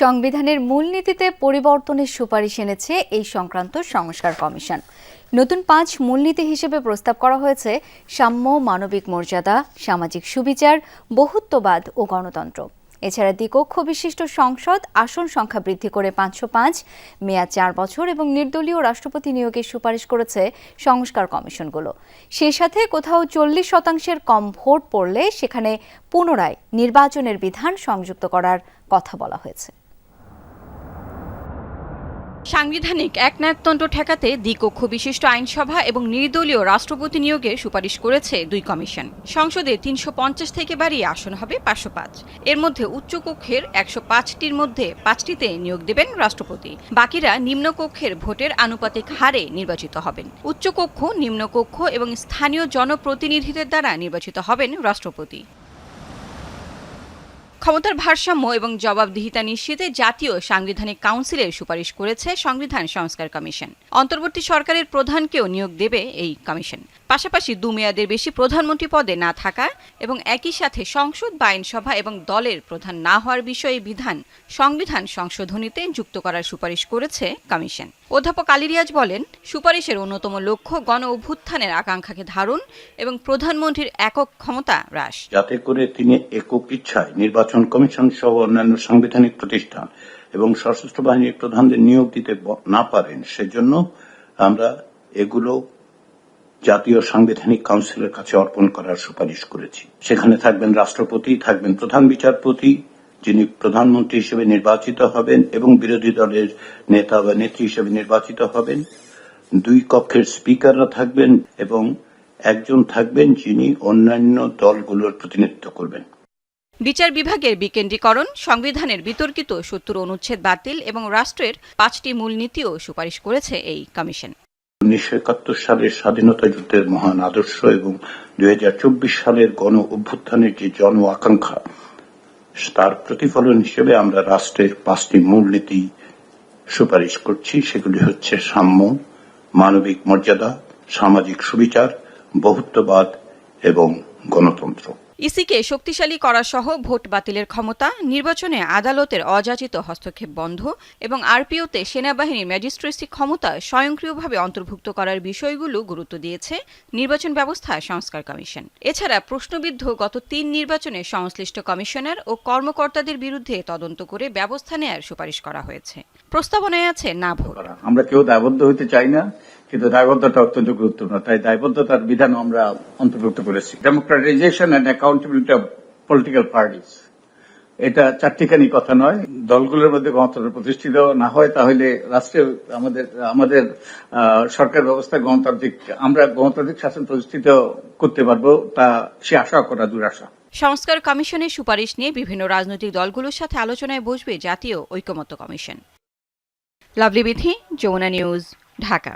সংবিধানের মূলনীতিতে পরিবর্তনের সুপারিশ এনেছে এই সংক্রান্ত সংস্কার কমিশন। নতুন পাঁচ মূলনীতি হিসেবে প্রস্তাব করা হয়েছে সাম্য, মানবিক মর্যাদা, সামাজিক সুবিচার, বহুত্ববাদ ও গণতন্ত্র। এছাড়া দ্বিকক্ষ বিশিষ্ট সংসদ আসন সংখ্যা বৃদ্ধি করে পাঁচশো পাঁচ, মেয়াদ চার বছর এবং নির্দলীয় রাষ্ট্রপতি নিয়োগের সুপারিশ করেছে সংস্কার কমিশনগুলো। সেই সাথে কোথাও চল্লিশ শতাংশের কম ভোট পড়লে সেখানে পুনরায় নির্বাচনের বিধান সংযুক্ত করার কথা বলা হয়েছে। সাংবিধানিক একনায়কতন্ত্র ঠেকাতে দ্বিকক্ষ বিশিষ্ট আইনসভা এবং নির্দলীয় রাষ্ট্রপতি নিয়োগের সুপারিশ করেছে দুই কমিশন। সংসদে তিনশো পঞ্চাশ থেকে বাড়িয়ে আসন হবে পাঁচশো পাঁচ। এর মধ্যে উচ্চকক্ষের একশো পাঁচটির মধ্যে পাঁচটিতে নিয়োগ দেবেন রাষ্ট্রপতি। বাকিরা নিম্নকক্ষের ভোটের আনুপাতিক হারে নির্বাচিত হবেন। উচ্চকক্ষ, নিম্নকক্ষ এবং স্থানীয় জনপ্রতিনিধিদের দ্বারা নির্বাচিত হবেন রাষ্ট্রপতি। ক্ষমতার ভারসাম্য এবং জবাবদিহিতা নিশ্চিতে জাতীয় সাংবিধানিক কাউন্সিলের সুপারিশ করেছে সংবিধান সংস্কার কমিশন। অন্তর্বর্তী সরকারের প্রধানকেও নিয়োগ দেবে এই কমিশন। পাশাপাশি দু মেয়াদের বেশি প্রধানমন্ত্রী পদে না থাকা এবং একই সাথে সংসদ বা আইনসভা এবং দলের প্রধান না হওয়ার বিষয়ে বিধান, সংবিধান সংশোধনীতে যুক্ত করার সুপারিশ করেছে কমিশন। অধ্যাপক আলী রিয়াজ বলেন, সুপারিশের অন্যতম লক্ষ্য গণ অভ্যুত্থানের আকাঙ্ক্ষাকে ধারণ এবং প্রধানমন্ত্রীর একক ক্ষমতা হ্রাস। যাতে করে তিনি একক ইচ্ছায় নির্বাচন কমিশন সহ অন্যান্য সাংবিধানিক প্রতিষ্ঠান এবং সশস্ত্র বাহিনীর প্রধানদের নিয়োগ দিতে না পারেন, সেজন্য আমরা এগুলো জাতীয় সাংবিধানিক কাউন্সিলের কাছে অর্পণ করার সুপারিশ করেছি। সেখানে থাকবেন রাষ্ট্রপতি, থাকবেন প্রধান বিচারপতি, যিনি প্রধানমন্ত্রী হিসেবে নির্বাচিত হবেন এবং বিরোধী দলের নেতা বা নেত্রী হিসেবে নির্বাচিত হবেন। দুই কক্ষের স্পিকাররা থাকবেন এবং একজন থাকবেন যিনি অন্যান্য দলগুলোর প্রতিনিধিত্ব করবেন। বিচার বিভাগের বিকেন্দ্রীকরণ, সংবিধানের বিতর্কিত সত্তর অনুচ্ছেদ বাতিল এবং রাষ্ট্রের পাঁচটি মূলনীতিও সুপারিশ করেছে এই কমিশন। উনিশশো একাত্তর সালের স্বাধীনতা যুদ্ধের মহান আদর্শ এবং দু হাজার চব্বিশ সালের গণ অভ্যুত্থানের যে জন আকাঙ্ক্ষা, তার প্রতিফলন হিসেবে আমরা রাষ্ট্রের পাঁচটি মূলনীতি সুপারিশ করছি। সেগুলি হচ্ছে সাম্য, মানবিক মর্যাদা, সামাজিক সুবিচার, বহুত্ববাদ এবং গণতন্ত্র। ইসিকে শক্তিশালী করা সহ ভোট বাতিলের ক্ষমতা, নির্বাচনে আদালতের অযাচিত হস্তক্ষেপ বন্ধ এবং আরপিওতে সেনাবাহিনীর ম্যাজিস্ট্রেসি ক্ষমতা স্বয়ংক্রিয়ভাবে অন্তর্ভুক্ত করার বিষয়গুলো গুরুত্ব দিয়েছে নির্বাচন ব্যবস্থা সংস্কার কমিশন। এছাড়া প্রশ্নবিদ্ধ গত তিন নির্বাচনে সংশ্লিষ্ট কমিশনার ও কর্মকর্তাদের বিরুদ্ধে তদন্ত করে ব্যবস্থা নেয়ার সুপারিশ করা হয়েছে। প্রস্তাবনায় আছে না ভোট। আমরা কেউ দায়বদ্ধ হতে চাই না। কিন্তু দায়বদ্ধতা অত্যন্ত গুরুত্বপূর্ণ। তাই দায়বদ্ধতার বিধান আমরা অন্তর্ভুক্ত করেছি। Democratisation and accountability of political parties এটা চারটিখানি কথা নয়। দলগুলোর মধ্যে গণতন্ত্র প্রতিষ্ঠিত না হয়, তাহলে রাষ্ট্রে আমাদের আমাদের সরকার ব্যবস্থা গণতান্ত্রিক, আমরা গণতান্ত্রিক শাসন প্রতিষ্ঠিত করতে পারব, তা সে আশা করা দুরাশা সংস্কার কমিশনের সুপারিশ নিয়ে বিভিন্ন রাজনৈতিক দলগুলোর সাথে আলোচনায় বসবে জাতীয় ঐকমত্য কমিশন। লাভলি বিথি, যমুনা নিউজ, ঢাকা।